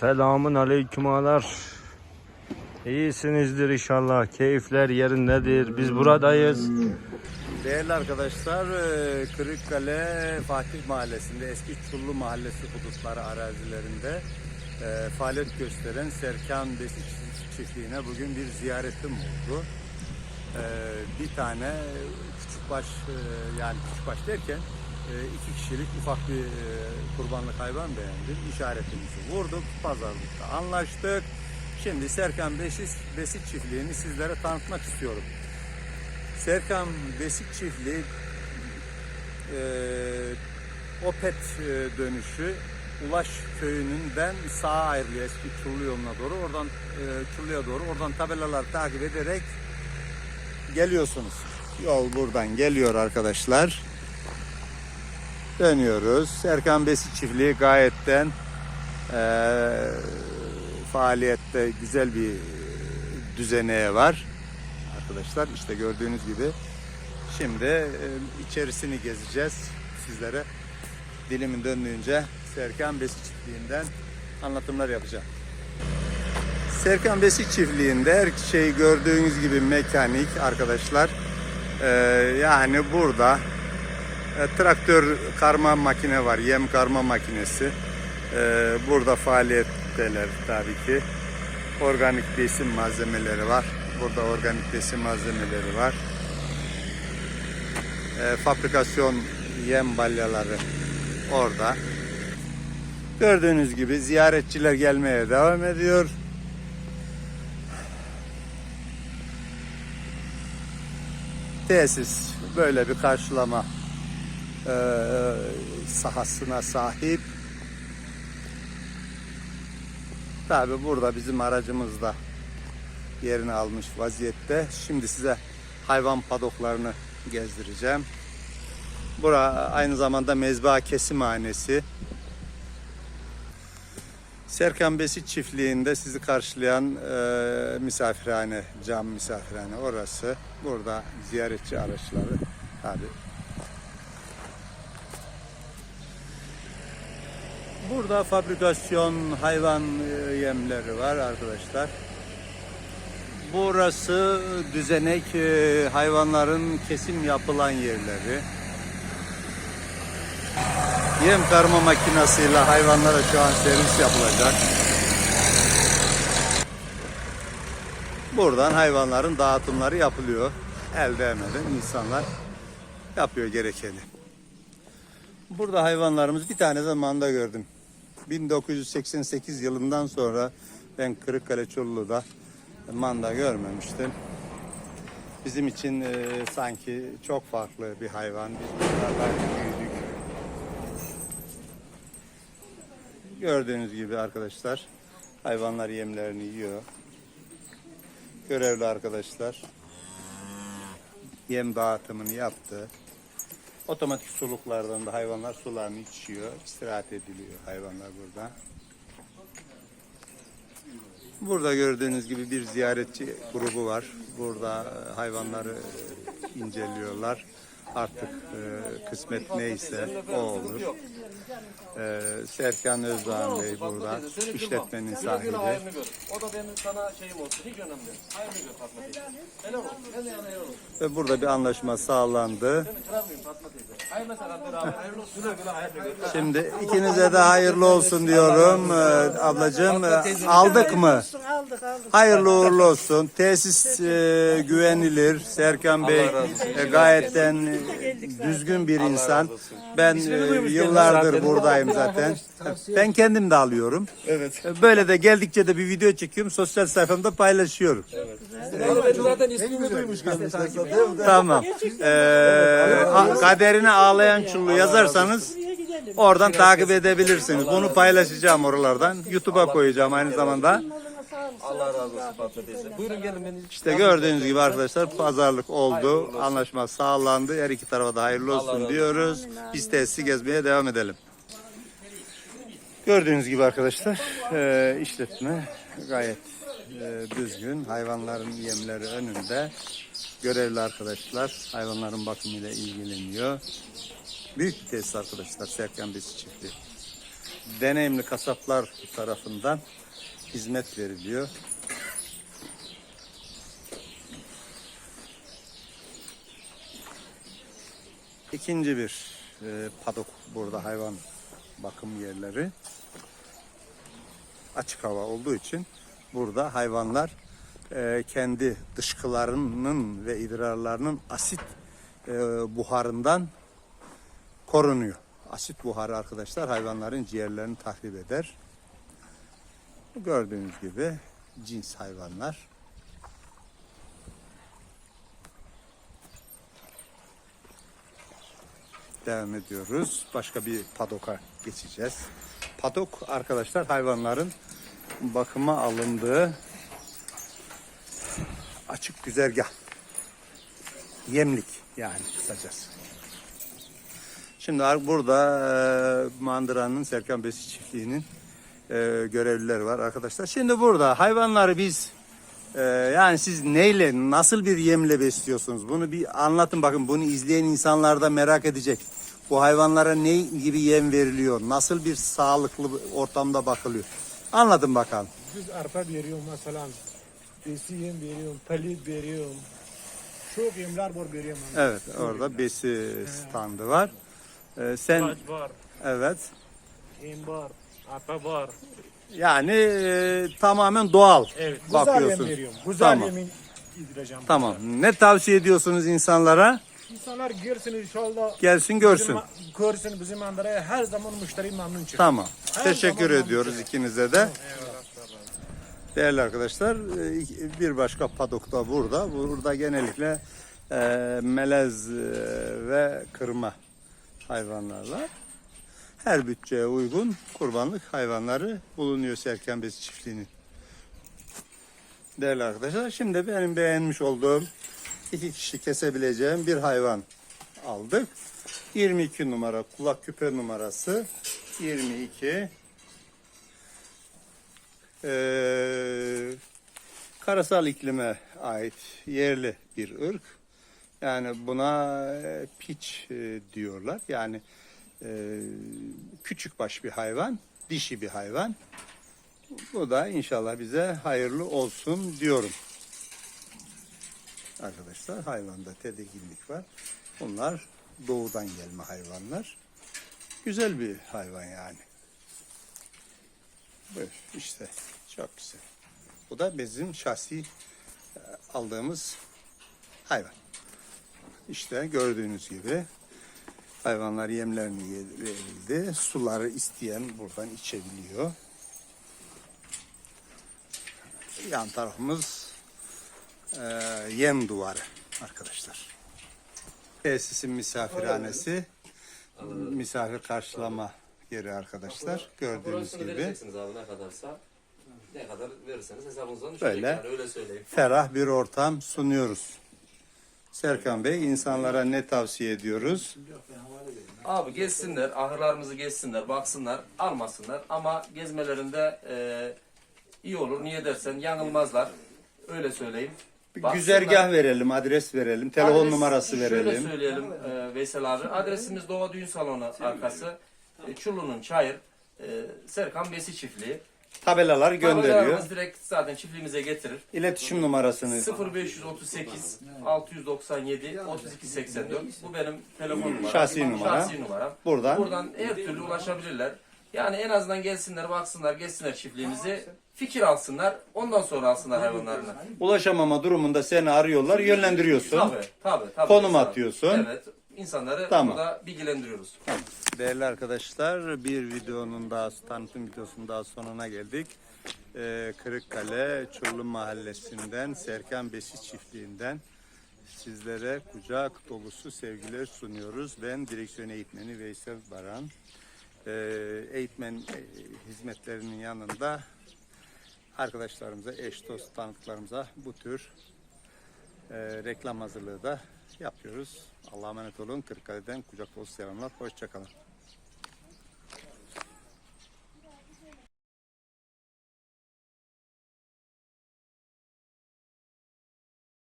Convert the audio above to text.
Selamun aleyküm ağalar. İyisinizdir inşallah. Keyifler yerindedir. Biz buradayız. Değerli arkadaşlar, e, Kırıkkale Fatih Mahallesi'nde eski Çullu Mahallesi hudutları arazilerinde e, faaliyet gösteren Serkan Besi çiftliğine bugün bir ziyaretim oldu. E, bir tane küçükbaş e, yani küçükbaş derken iki kişilik ufak bir e, kurbanlık hayvan beğendim. İşaretimizi vurduk. Pazarlıkta anlaştık. Şimdi Serkan Beşik, Besik çiftliğini sizlere tanıtmak istiyorum. Serkan Besik çiftliği e, Opet e, dönüşü Ulaş köyününden sağa ayrılıyor eski Çullu yoluna doğru. Oradan e, Çullu'ya doğru oradan tabelalar takip ederek geliyorsunuz. Yol buradan geliyor arkadaşlar. Dönüyoruz. Serkan Besi çiftliği gayetten eee faaliyette güzel bir düzeneğe var. Arkadaşlar işte gördüğünüz gibi şimdi e, içerisini gezeceğiz sizlere. Dilimin döndüğünce Serkan Besi çiftliğinden anlatımlar yapacağım. Serkan Besi çiftliğinde her şey gördüğünüz gibi mekanik arkadaşlar. Ee, yani burada e, traktör karma makine var, yem karma makinesi. Ee, burada faaliyetteler tabii ki. Organik besin malzemeleri var. Burada organik besin malzemeleri var. Ee, fabrikasyon yem balyaları orada. Gördüğünüz gibi ziyaretçiler gelmeye devam ediyor. Tesis böyle bir karşılama e, sahasına sahip. Tabi burada bizim aracımız da yerini almış vaziyette. Şimdi size hayvan padoklarını gezdireceğim. Bura aynı zamanda mezba kesimhanesi. Serkan Besi çiftliğinde sizi karşılayan e, misafirhane, cam misafirhane orası. Burada ziyaretçi araçları tabi. Burada fabrikasyon hayvan e, yemleri var arkadaşlar. Burası düzenek e, hayvanların kesim yapılan yerleri. Yem karma makinesiyle hayvanlara şu an servis yapılacak. Buradan hayvanların dağıtımları yapılıyor. El değmeden insanlar yapıyor gerekeni. Burada hayvanlarımız bir tane de manda gördüm. 1988 yılından sonra ben Kırıkkale Çorlu'da manda görmemiştim. Bizim için e, sanki çok farklı bir hayvan. Biz bunlarla büyüdük. Gördüğünüz gibi arkadaşlar hayvanlar yemlerini yiyor. Görevli arkadaşlar yem dağıtımını yaptı. Otomatik suluklardan da hayvanlar sularını içiyor. istirahat ediliyor hayvanlar burada. Burada gördüğünüz gibi bir ziyaretçi grubu var. Burada hayvanları inceliyorlar. Artık e, kısmet neyse o olur. E, Serkan Özdağ Bey burada. işletmenin sahibi. O da benim sana şeyim olsun. Hiç önemli. değil. Hayırlı gör Fatma teyze. Ve burada bir anlaşma sağlandı. Şimdi ikinize de hayırlı olsun diyorum. Ee, ablacığım e, aldık mı? Hayırlı uğurlu olsun. Tesis e, güvenilir. Serkan Bey e, gayetten düzgün bir insan. Ben e, yıllardır buradayım zaten. Ben kendim de alıyorum. Evet. Böyle de geldikçe de bir video çekiyorum. Sosyal sayfamda paylaşıyorum. Zaten ismini duymuş kendisi. Tamam. Ee, a- kaderine ağlayan çullu yazarsanız oradan takip edebilirsiniz. Bunu paylaşacağım oralardan. YouTube'a koyacağım aynı zamanda. Allah razı olsun Fatma teyze. Buyurun gelin beni. İşte gördüğünüz gibi arkadaşlar pazarlık oldu. Anlaşma sağlandı. Her iki tarafa da hayırlı olsun diyoruz. Biz tesisi gezmeye devam edelim. Gördüğünüz gibi arkadaşlar e, işletme gayet e, düzgün. Hayvanların yemleri önünde. Görevli arkadaşlar hayvanların bakımıyla ilgileniyor. Büyük bir tesis arkadaşlar Serkan Besi çiftliği. deneyimli kasaplar tarafından hizmet veriliyor. İkinci bir e, padok burada hayvan bakım yerleri. Açık hava olduğu için burada hayvanlar e, kendi dışkılarının ve idrarlarının asit e, buharından korunuyor. Asit buharı arkadaşlar hayvanların ciğerlerini tahrip eder. Gördüğünüz gibi cins hayvanlar. Devam ediyoruz. Başka bir padoka geçeceğiz. Padok arkadaşlar hayvanların bakıma alındığı açık güzergah. Yemlik yani kısacası. Şimdi burada e, Mandıra'nın Serkan Besi Çiftliği'nin e, görevlileri var arkadaşlar. Şimdi burada hayvanları biz e, yani siz neyle, nasıl bir yemle besliyorsunuz? Bunu bir anlatın bakın. Bunu izleyen insanlar da merak edecek. Bu hayvanlara ne gibi yem veriliyor? Nasıl bir sağlıklı ortamda bakılıyor? Anlatın bakalım. Düz arpa veriyorum mesela. Besi yem veriyorum, palit veriyorum. Çok yemler var veriyorum. Evet, orada besi standı var. E, sen Saç var, evet. yem var, var. Yani e, tamamen doğal Evet, güzel yem veriyorum. Güzel Tamam. yemin yedireceğim. Tamam. Ne tavsiye ediyorsunuz insanlara? İnsanlar girsin inşallah. Gelsin görsün. Bizim, görsün bizim Andıra'ya her zaman müşteri memnun çıkar. Tamam. Her Teşekkür zaman ediyoruz ikinize de. Değerli arkadaşlar, e, bir başka padok da burada. Burada genellikle e, melez e, ve kırma hayvanlar var. Her bütçeye uygun kurbanlık hayvanları bulunuyor Serkan Besi çiftliğinin. Değerli arkadaşlar, şimdi benim beğenmiş olduğum iki kişi kesebileceğim bir hayvan aldık. 22 numara kulak küpe numarası 22 ee, karasal iklime ait yerli bir ırk. Yani buna piç diyorlar. Yani e, küçük baş bir hayvan, dişi bir hayvan. Bu da inşallah bize hayırlı olsun diyorum. Arkadaşlar hayvanda tedirginlik var. Bunlar doğudan gelme hayvanlar. Güzel bir hayvan yani. Buyur işte çok güzel. Bu da bizim şahsi e, aldığımız hayvan. İşte gördüğünüz gibi hayvanlar yemlerini ye- verildi. Suları isteyen buradan içebiliyor. Yan tarafımız e, yem duvarı arkadaşlar. Tesisin misafirhanesi. Misafir karşılama yeri arkadaşlar. Gördüğünüz gibi. vereceksiniz abi ne kadarsa. Ne kadar verirseniz hesabınızdan düşecek Böyle. yani öyle söyleyeyim. ferah bir ortam sunuyoruz. Serkan Bey insanlara ne tavsiye ediyoruz? Abi gezsinler, ahırlarımızı gezsinler, baksınlar, almasınlar ama gezmelerinde e, iyi olur. Niye dersen yanılmazlar. Öyle söyleyeyim. Bir Baksınlar. güzergah verelim, adres verelim, telefon Adres- numarası Şöyle verelim. söyleyelim e, Veysel abi. Adresimiz Doğa Düğün Salonu arkası. E, Çullu'nun Çayır. E, Serkan Besi Çiftliği. Tabelalar gönderiyor. Tabelalarımız direkt zaten çiftliğimize getirir. İletişim numarasını 0538 697 32 84 bu benim telefon numaram. Şahsi numaram. Şahsi numaram. Buradan. Buradan her türlü ulaşabilirler. Yani en azından gelsinler, baksınlar, gezsinler çiftliğimizi. Fikir alsınlar, ondan sonra alsınlar hayvanlarını. ulaşamama durumunda seni arıyorlar, yönlendiriyorsun. Tabii, tabii, tabii. Konum atıyorsun. Evet, insanları Tamam. burada bilgilendiriyoruz. Değerli arkadaşlar bir videonun daha tanıtım videosunun daha sonuna geldik. Ee, Kırıkkale Çullu Mahallesi'nden Serkan Besi Çiftliği'nden sizlere kucak dolusu sevgiler sunuyoruz. Ben direksiyon eğitmeni Veysel Baran. Ee, eğitmen e, hizmetlerinin yanında arkadaşlarımıza, eş dost tanıklarımıza bu tür e, reklam hazırlığı da yapıyoruz. Allah'a emanet olun. Kırıkkale'den kucak dolusu selamlar. Hoşçakalın.